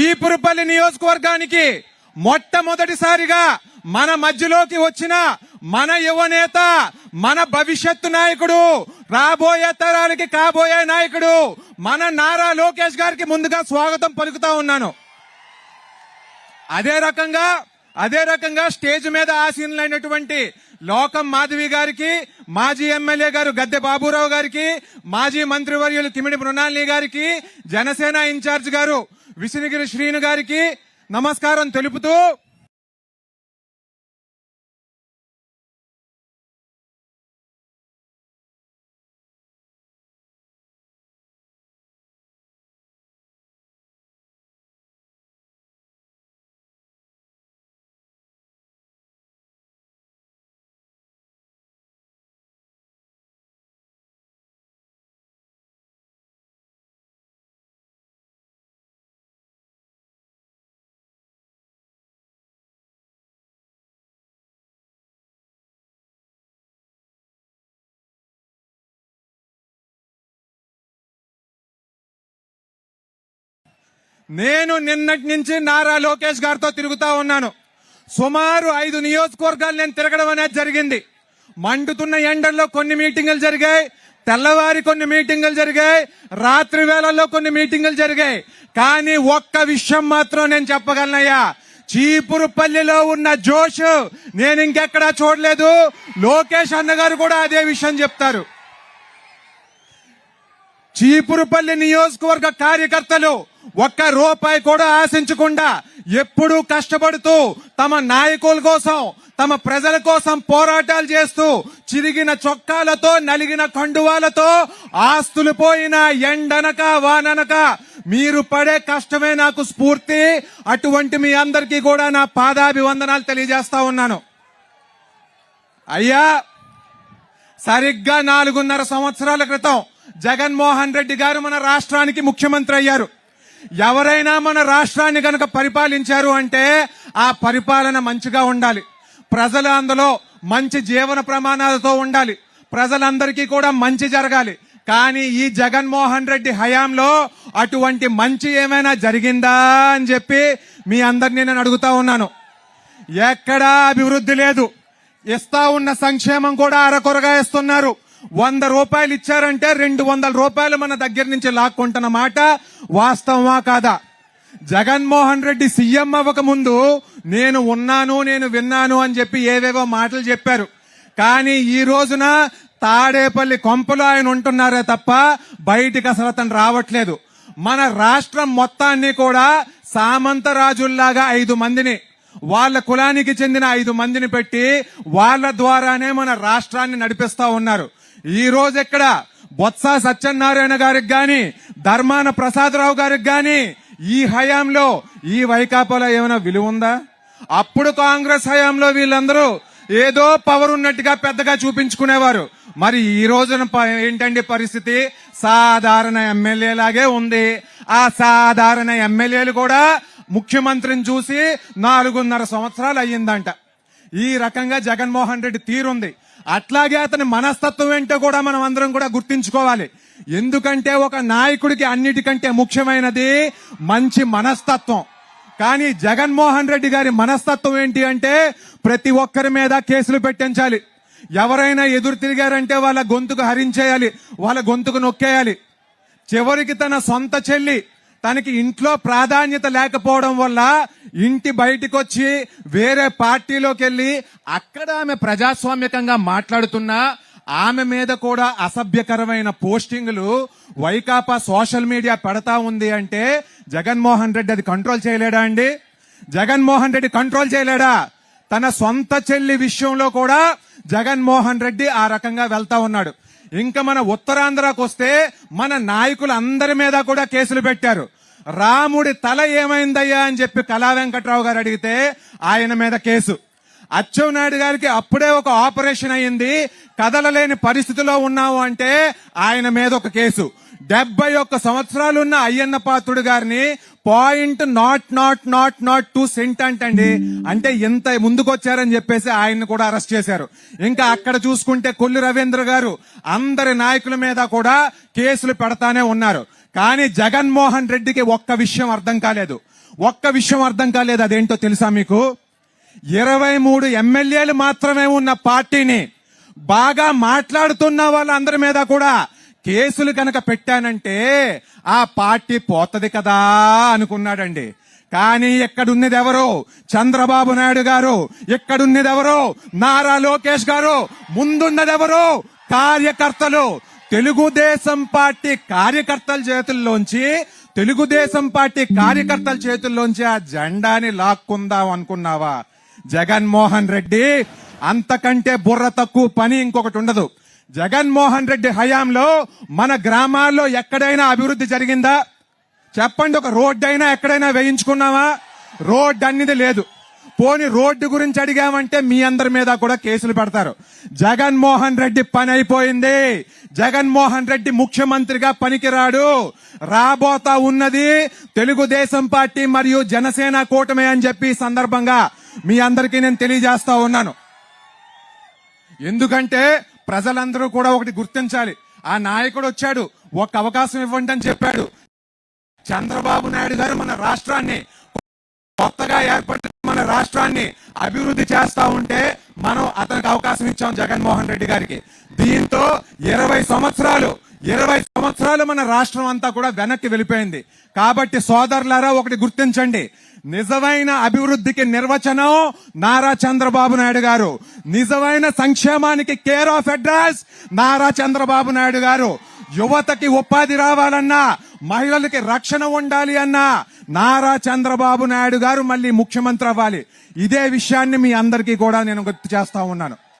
చీపురుపల్లి నియోజకవర్గానికి మొట్టమొదటిసారిగా మన మధ్యలోకి వచ్చిన మన యువనేత మన భవిష్యత్తు నాయకుడు రాబోయే తరానికి కాబోయే నాయకుడు మన నారా లోకేష్ గారికి ముందుగా స్వాగతం పలుకుతా ఉన్నాను. అదే రకంగా అదే రకంగా స్టేజ్ మీద ఆసీనులైనటువంటి లోకం మాధవి గారికి మాజీ ఎమ్మెల్యే గారు గద్దె బాబురావు గారికి మాజీ మంత్రివర్యులు కిమిడి మృణాలిని గారికి జనసేన ఇన్ఛార్జ్ గారు విసినిగిరి శ్రీను గారికి నమస్కారం తెలుపుతూ నేను నిన్నటి నుంచి నారా లోకేష్ గారితో తిరుగుతా ఉన్నాను. సుమారు ఐదు నియోజకవర్గాలు నేను తిరగడం అనేది జరిగింది. మండుతున్న ఎండల్లో కొన్ని మీటింగులు జరిగాయి. తెల్లవారి కొన్ని మీటింగులు జరిగాయి. రాత్రి వేళల్లో కొన్ని మీటింగులు జరిగాయి. కానీ ఒక్క విషయం మాత్రం నేను చెప్పగలనయ్యా. చీపురుపల్లిలో ఉన్న జోష్ నేను ఇంకెక్కడా చూడలేదు. లోకేష్ అన్నగారు కూడా అదే విషయం చెప్తారు. చీపురుపల్లి నియోజకవర్గ కార్యకర్తలు ఒక్క రూపాయి కూడా ఆశించకుండా ఎప్పుడూ కష్టపడుతూ తమ నాయకుల కోసం తమ ప్రజల కోసం పోరాటాలు చేస్తూ చిరిగిన చొక్కాలతో నలిగిన కండువాలతో ఆస్తులు పోయిన ఎండనక వాననక మీరు పడే కష్టమే నాకు స్ఫూర్తి. అటువంటి మీ అందరికీ కూడా నా పాదాభివందనాలు తెలియజేస్తా ఉన్నాను. అయ్యా సరిగ్గా నాలుగున్నర సంవత్సరాల క్రితం జగన్మోహన్ రెడ్డి గారు మన రాష్ట్రానికి ముఖ్యమంత్రి అయ్యారు. ఎవరైనా మన రాష్ట్రాన్ని కనుక పరిపాలించారు అంటే ఆ పరిపాలన మంచిగా ఉండాలి. ప్రజలు అందులో మంచి జీవన ప్రమాణాలతో ఉండాలి. ప్రజలందరికీ కూడా మంచి జరగాలి. కానీ ఈ జగన్మోహన్ రెడ్డి హయాంలో అటువంటి మంచి ఏమైనా జరిగిందా అని చెప్పి మీ అందరినీ నేను అడుగుతా ఉన్నాను. ఎక్కడా అభివృద్ధి లేదు. ఇస్తా ఉన్న సంక్షేమం కూడా అరకొరగా ఇస్తున్నారు. వంద రూపాయలు ఇచ్చారంటే రెండు వందల రూపాయలు మన దగ్గర నుంచి లాక్కుంటున్న మాట వాస్తవమా కాదా? జగన్మోహన్ రెడ్డి సీఎం అవ్వక ముందు నేను ఉన్నాను నేను విన్నాను అని చెప్పి ఏవేవో మాటలు చెప్పారు. కానీ ఈ రోజున తాడేపల్లి కొంపలో ఆయన ఉంటున్నారే తప్ప బయటికి అసలు అతను రావట్లేదు. మన రాష్ట్రం మొత్తాన్ని కూడా సామంత రాజుల్లాగా ఐదు మందిని వాళ్ళ కులానికి చెందిన ఐదు మందిని పెట్టి వాళ్ళ ద్వారానే మన రాష్ట్రాన్ని నడిపిస్తా ఉన్నారు. ఈ రోజు ఇక్కడ బొత్స సత్యనారాయణ గారికి గాని ధర్మాన ప్రసాదరావు గారికి గాని ఈ హయాంలో ఈ వైకాపాలో ఏమైనా విలువ ఉందా? అప్పుడు కాంగ్రెస్ హయాంలో వీళ్ళందరూ ఏదో పవర్ ఉన్నట్టుగా పెద్దగా చూపించుకునేవారు. మరి ఈ రోజున ప- ఏంటండి పరిస్థితి? సాధారణ ఎమ్మెల్యేలాగే ఉంది. ఆ సాధారణ ఎమ్మెల్యేలు కూడా ముఖ్యమంత్రిని చూసి నాలుగున్నర సంవత్సరాలు అయ్యిందంట. ఈ రకంగా జగన్మోహన్ రెడ్డి తీరుంది. అట్లాగే అతని మనస్తత్వం ఏంటో కూడా మనం అందరం కూడా గుర్తించుకోవాలి. ఎందుకంటే ఒక నాయకుడికి అన్నిటికంటే ముఖ్యమైనది మంచి మనస్తత్వం. కానీ జగన్మోహన్ రెడ్డి గారి మనస్తత్వం ఏంటి అంటే ప్రతి ఒక్కరి మీద కేసులు పెట్టించాలి. ఎవరైనా ఎదురు తిరిగారంటే వాళ్ళ గొంతుకు హరించేయాలి వాళ్ళ గొంతుకు నొక్కేయాలి. చివరికి తన సొంత చెల్లి తనకి ఇంట్లో ప్రాధాన్యత లేకపోవడం వల్ల ఇంటి బయటికి వచ్చి వేరే పార్టీలోకి వెళ్ళి అక్కడ ఆమె ప్రజాస్వామ్యకంగా మాట్లాడుతున్నా ఆమె మీద కూడా అసభ్యకరమైన పోస్టింగ్లు వైకాపా సోషల్ మీడియా పెడతా ఉంది అంటే జగన్మోహన్ రెడ్డి అది కంట్రోల్ చేయలేడా అండి? జగన్మోహన్ రెడ్డి కంట్రోల్ చేయలేడా? తన సొంత చెల్లి విషయంలో కూడా జగన్మోహన్ రెడ్డి ఆ రకంగా వెళ్తా ఉన్నాడు. ఇంకా మన ఉత్తరాంధ్రకు వస్తే మన నాయకులందరి మీద కూడా కేసులు పెట్టారు. రాముడి తల ఏమైందయ్యా అని చెప్పి కళా వెంకట్రావు గారు అడిగితే ఆయన మీద కేసు. అచ్చెన్నాయుడు గారికి అప్పుడే ఒక ఆపరేషన్ అయ్యింది. కదలలేని పరిస్థితిలో ఉన్నావు అంటే ఆయన మీద ఒక కేసు. డెబ్బై ఒక్క సంవత్సరాలున్న అయ్యన్న పాత్రుడు గారిని point naught naught naught naught two cent అంటండి. అంటే ఎంత ముందుకొచ్చారని చెప్పేసి ఆయన్ని కూడా అరెస్ట్ చేశారు. ఇంకా అక్కడ చూసుకుంటే కొల్లు రవీంద్ర గారు అందరి నాయకుల మీద కూడా కేసులు పెడతానే ఉన్నారు. కానీ జగన్మోహన్ రెడ్డికి ఒక్క విషయం అర్థం కాలేదు. ఒక్క విషయం అర్థం కాలేదు. అదేంటో తెలుసా మీకు? ఇరవై మూడు ఎమ్మెల్యేలు మాత్రమే ఉన్న పార్టీని బాగా మాట్లాడుతున్న వాళ్ళందరి మీద కూడా కేసులు కనుక పెట్టానంటే ఆ పార్టీ పోతది కదా అనుకున్నాడండి. కానీ ఎక్కడున్నది ఎవరు చంద్రబాబు నాయుడు గారు. ఎక్కడున్నది ఎవరు నారా లోకేష్ గారు. ముందున్నది ఎవరు కార్యకర్తలు. తెలుగుదేశం పార్టీ కార్యకర్తల చేతుల్లోంచి తెలుగుదేశం పార్టీ కార్యకర్తల చేతుల్లోంచి ఆ జెండాని లాక్కుందాం అనుకున్నావా? జగన్మోహన్ రెడ్డి అంతకంటే బుర్ర తక్కువ పని ఇంకొకటి ఉండదు. జగన్మోహన్ రెడ్డి హయాంలో మన గ్రామాల్లో ఎక్కడైనా అభివృద్ధి జరిగిందా? చెప్పండి ఒక రోడ్డు అయినా ఎక్కడైనా వేయించుకున్నావా? రోడ్డు అన్నిది లేదు. పోని రోడ్డు గురించి అడిగామంటే మీ అందరి మీద కూడా కేసులు పెడతారు. జగన్మోహన్ రెడ్డి పని అయిపోయింది. జగన్మోహన్ రెడ్డి ముఖ్యమంత్రిగా పనికిరాడు. రాబోతా ఉన్నది తెలుగుదేశం పార్టీ మరియు జనసేన కూటమి అని చెప్పి సందర్భంగా మీ అందరికీ నేను తెలియజేస్తా ఉన్నాను. ఎందుకంటే ప్రజలందరూ కూడా ఒకటి గుర్తించాలి. ఆ నాయకుడు వచ్చాడు ఒక అవకాశం ఇవ్వండి అని చెప్పాడు. చంద్రబాబు నాయుడు గారు మన రాష్ట్రాన్ని కొత్తగా ఏర్పడిన మన రాష్ట్రాన్ని అభివృద్ధి చేస్తా ఉంటే మనం అతనికి అవకాశం ఇచ్చాం జగన్మోహన్ రెడ్డి గారికి. దీంతో ఇరవై సంవత్సరాలు ఇరవై సంవత్సరాలు మన రాష్ట్రం అంతా కూడా వెనక్కి వెళ్ళిపోయింది. కాబట్టి సోదరులారా ఒకటి గుర్తించండి. నిజమైన అభివృద్ధికి నిర్వచనం నారా చంద్రబాబు నాయుడు గారు. నిజమైన సంక్షేమానికి care of address Nara Chandrababu Naidu garu. యువతకి ఉపాధి రావాలన్నా మహిళలకి రక్షణ ఉండాలి అన్నా నారా చంద్రబాబు నాయుడు గారు మళ్ళీ ముఖ్యమంత్రి అవ్వాలి. ఇదే విషయాన్ని మీ అందరికీ కూడా నేను గుర్తు చేస్తా ఉన్నాను.